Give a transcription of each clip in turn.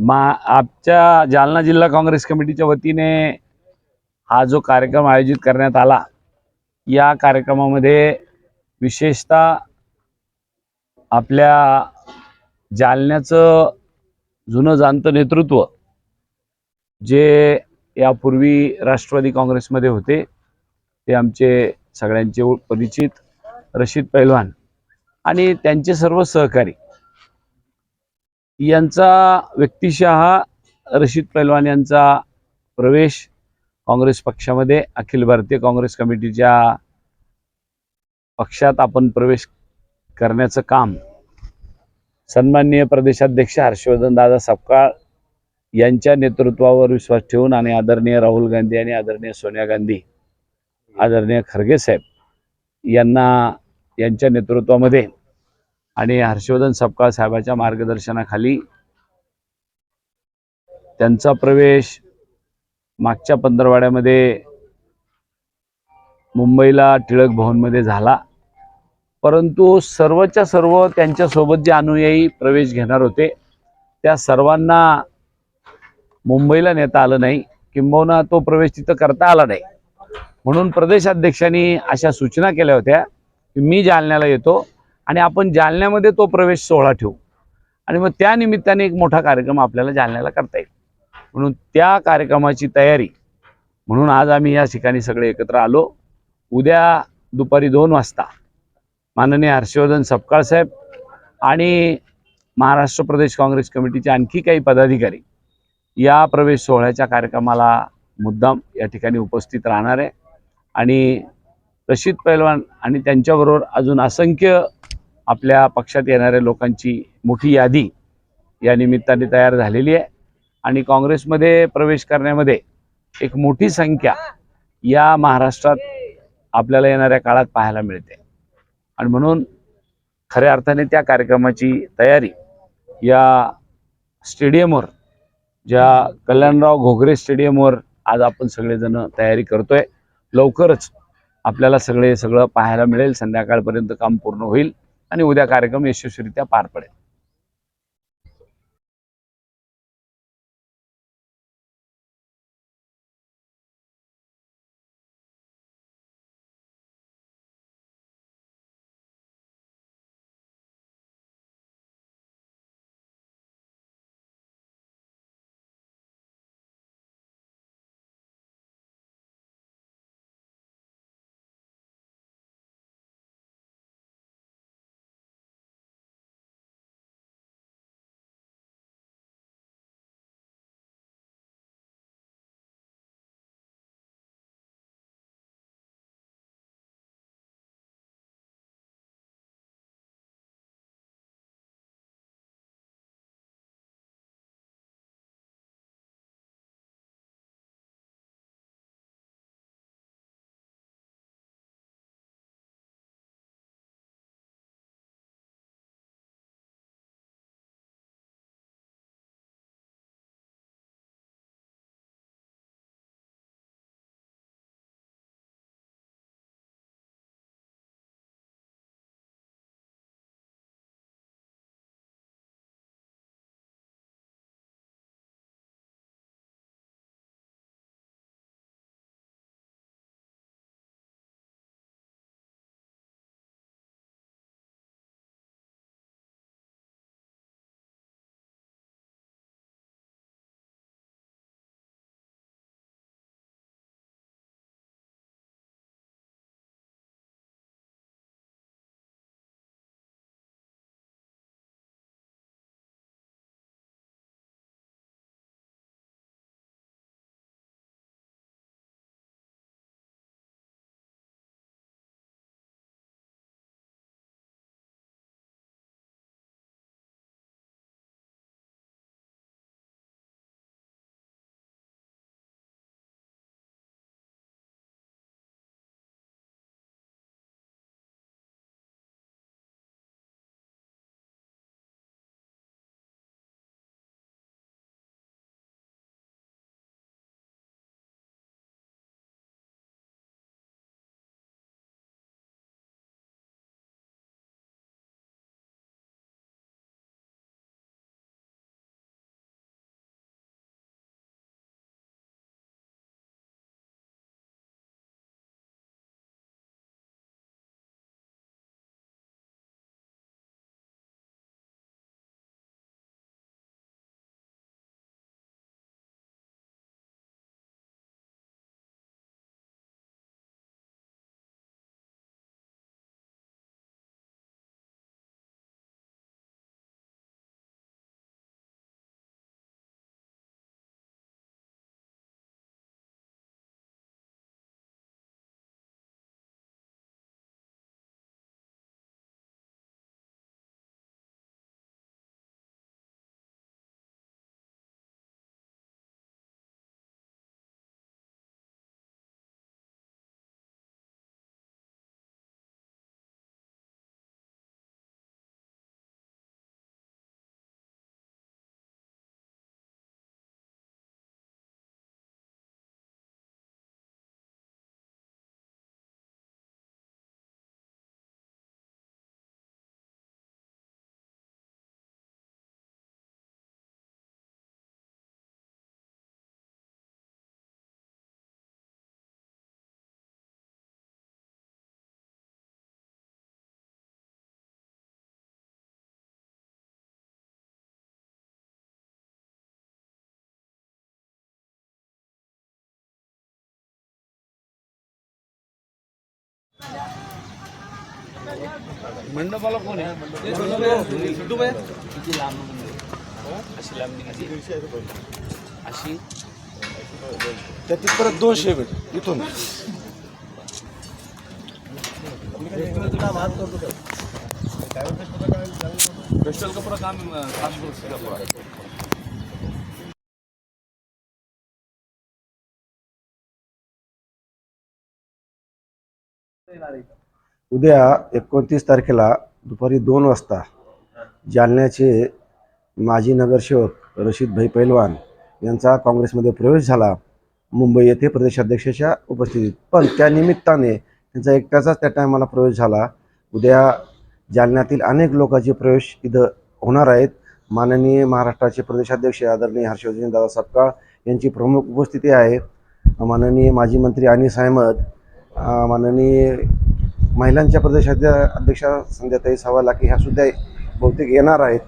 मा आमच्या जालना जिल्हा काँग्रेस कमिटीच्या वतीने हा जो कार्यक्रम आयोजित करण्यात आला या कार्यक्रमामध्ये विशेषतः आपल्या जालन्याचं जुनं जाणतं नेतृत्व जे यापूर्वी राष्ट्रवादी काँग्रेसमध्ये होते ते आमचे सगळ्यांचे परिचित रशीद पैलवान आणि त्यांचे सर्व सहकारी यांचा व्यक्तिशः रशीद पैलवान यांचा प्रवेश काँग्रेस पक्षामध्ये अखिल भारतीय काँग्रेस कमिटीच्या पक्षात आपण प्रवेश करण्याचं काम. सन्माननीय प्रदेशाध्यक्ष हर्षवर्धन दादा सपकाळ यांच्या नेतृत्वावर विश्वास ठेवून आणि आदरणीय राहुल गांधी आणि आदरणीय सोनिया गांधी आदरणीय खरगे साहेब यांना यांच्या नेतृत्वामध्ये आणि हर्षवर्धन सपकाळ साहेबाच्या मार्गदर्शनाखाली त्यांचा प्रवेश मागच्या पंधरवाड्यामध्ये मुंबईला टिळक भवनमध्ये झाला. परंतु सर्वच्या सर्व त्यांच्यासोबत जे अनुयायी प्रवेश घेणार होते त्या सर्वांना मुंबईला नेता आलं नाही. किंबहुना तो प्रवेश तिथं करता आला नाही. म्हणून प्रदेशाध्यक्षांनी अशा सूचना केल्या होत्या की मी जालन्याला येतो. आणि आपण जालन्यामध्ये तो प्रवेश सोहळा ठेवू. आणि मग त्या निमित्ताने एक मोठा कार्यक्रम आपल्याला जालन्याला करता येईल. म्हणून त्या कार्यक्रमाची तयारी म्हणून आज आम्ही या ठिकाणी सगळे एकत्र आलो. उद्या दुपारी दोन वाजता माननीय हर्षवर्धन सपकाळ साहेब आणि महाराष्ट्र प्रदेश काँग्रेस कमिटीचे आणखी काही पदाधिकारी या प्रवेश सोहळ्याच्या कार्यक्रमाला मुद्दाम या ठिकाणी उपस्थित राहणार आहे. आणि रशीद पैलवान आणि त्यांच्याबरोबर अजून असंख्य आपल्या पक्षात येणाऱ्या लोकांची मोठी यादी या निमित्ताने तयार झालेली आहे. आणि काँग्रेसमध्ये प्रवेश करण्यामध्ये एक मोठी संख्या या महाराष्ट्रात आपल्याला येणाऱ्या काळात पाहायला मिळते. आणि म्हणून खऱ्या अर्थाने त्या कार्यक्रमाची तयारी या स्टेडियमवर ज्या कल्याणराव घोगरे स्टेडियमवर आज आपण सगळेजण तयारी करतोय लवकरच आपल्याला सगळे सगळं पाहायला मिळेल. संध्याकाळपर्यंत काम पूर्ण होईल. आणि उद्या कार्यक्रम यशस्वीरित्या पार पडेल. मंडपाला कोण आहे? किती लांब अशी लांबी किती अशी. त्यातील परत दोनशे भेट इथून. पेस्टल का पूरा काम खास का पूरा उद्या एकोणतीस तारखेला दुपारी दोन वाजता जालन्याचे माजी नगरसेवक रशीद भाई पैलवान यांचा काँग्रेसमध्ये प्रवेश झाला. मुंबई येथे प्रदेशाध्यक्षाच्या उपस्थितीत. पण त्या निमित्ताने त्यांचा एकट्याचाच त्या टायमाला प्रवेश झाला. उद्या जालन्यातील अनेक लोकांचे प्रवेश इथं होणार आहेत. माननीय महाराष्ट्राचे प्रदेशाध्यक्ष आदरणीय हर्षवर्धन दादा सपकाळ यांची प्रमुख उपस्थिती आहे. माननीय माजी मंत्री अनिस अहमद माननीय महिलांच्या प्रदेशाच्या अध्यक्षा संध्याताई सावालाकी ह्या सुद्धा बहुतेक येणार आहेत.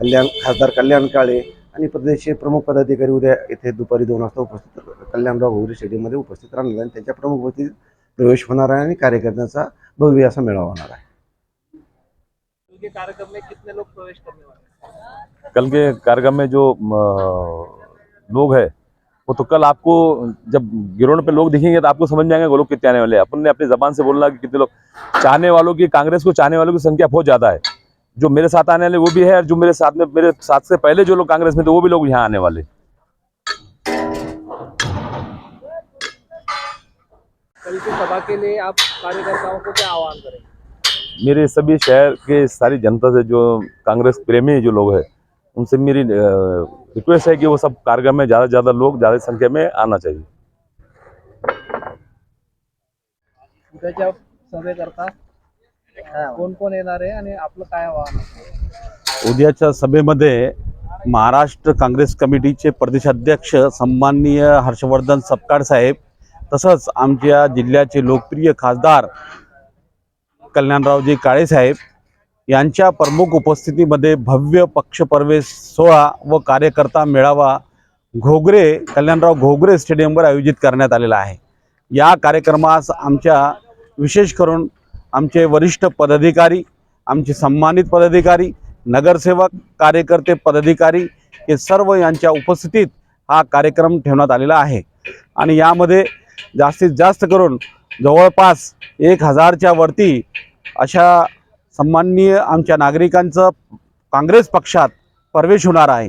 कल्याण खासदार कल्याण काळे आणि प्रदेशचे प्रमुख पदाधिकारी उद्या येथे दुपारी दोन वाजता उपस्थित कल्याणराव घोगरे स्टेडियममध्ये उपस्थित राहणार आणि त्यांच्या प्रमुख उपस्थितीत प्रवेश होणार आहे आणि कार्यकर्त्यांचा भव्य असा मेळावा होणार आहे. के कार्यक्रम में कितने लोग प्रवेश करने वाले? कल के कार्यक्रम में जो लोग हैं वो तो कल आपको जब गिरोड पे लोग दिखेंगे तो आपको समझ में आएँगे वो लोग कितने आने वाले हैं। अपन ने अपनी जबान से बोलना कि कितने लोग चाहने वालों की कांग्रेस को चाहने वालों की संख्या बहुत ज़्यादा है। जो मेरे साथ आने वाले वो भी है और जो मेरे साथ में मेरे साथ से पहले जो लोग कांग्रेस में थे वो भी लोग यहाँ आने वाले कल की सभा के लिए आप कार्यकर्ताओं को क्या आह्वान करेंगे? मेरे सभी शहर के सारी जनता से जो कांग्रेस प्रेमी जो लोग हैं उनसे मेरी रिक्वेस्ट है कि वो सब कार्यक्रम में ज़्यादा से ज़्यादा लोग ज़्यादा संख्या में आना चाहिए उद्याच्या सभेकरता कोण कोण येणार आहे आणि आपलं काय आव्हान आहे? उद्याच्या सभेमध्ये महाराष्ट्र काँग्रेस कमिटीचे प्रदेशाध्यक्ष सन्माननीय हर्षवर्धन सपकाळ साहेब तसंच आमच्या जिल्ह्याचे लोकप्रिय खासदार कल्याणरावजी काळे साहेब यांच्या प्रमुख उपस्थितीमध्ये भव्य पक्षप्रवेश सोहळा व कार्यकर्ता मेळावा घोगरे कल्याणराव घोगरे स्टेडियमवर आयोजित करण्यात आलेला आहे. या कार्यक्रमास आमच्या विशेष करून आमचे वरिष्ठ पदाधिकारी आमचे सन्मानित पदाधिकारी नगरसेवक कार्यकर्ते पदाधिकारी हे सर्व यांच्या उपस्थितीत हा कार्यक्रम ठेवण्यात आलेला आहे. आणि यामध्ये जास्तीत जास्त करून जवळपास एक हजारच्या वरती अशा सन्माननीय आमच्या नागरिकांचं काँग्रेस पक्षात प्रवेश होणार आहे.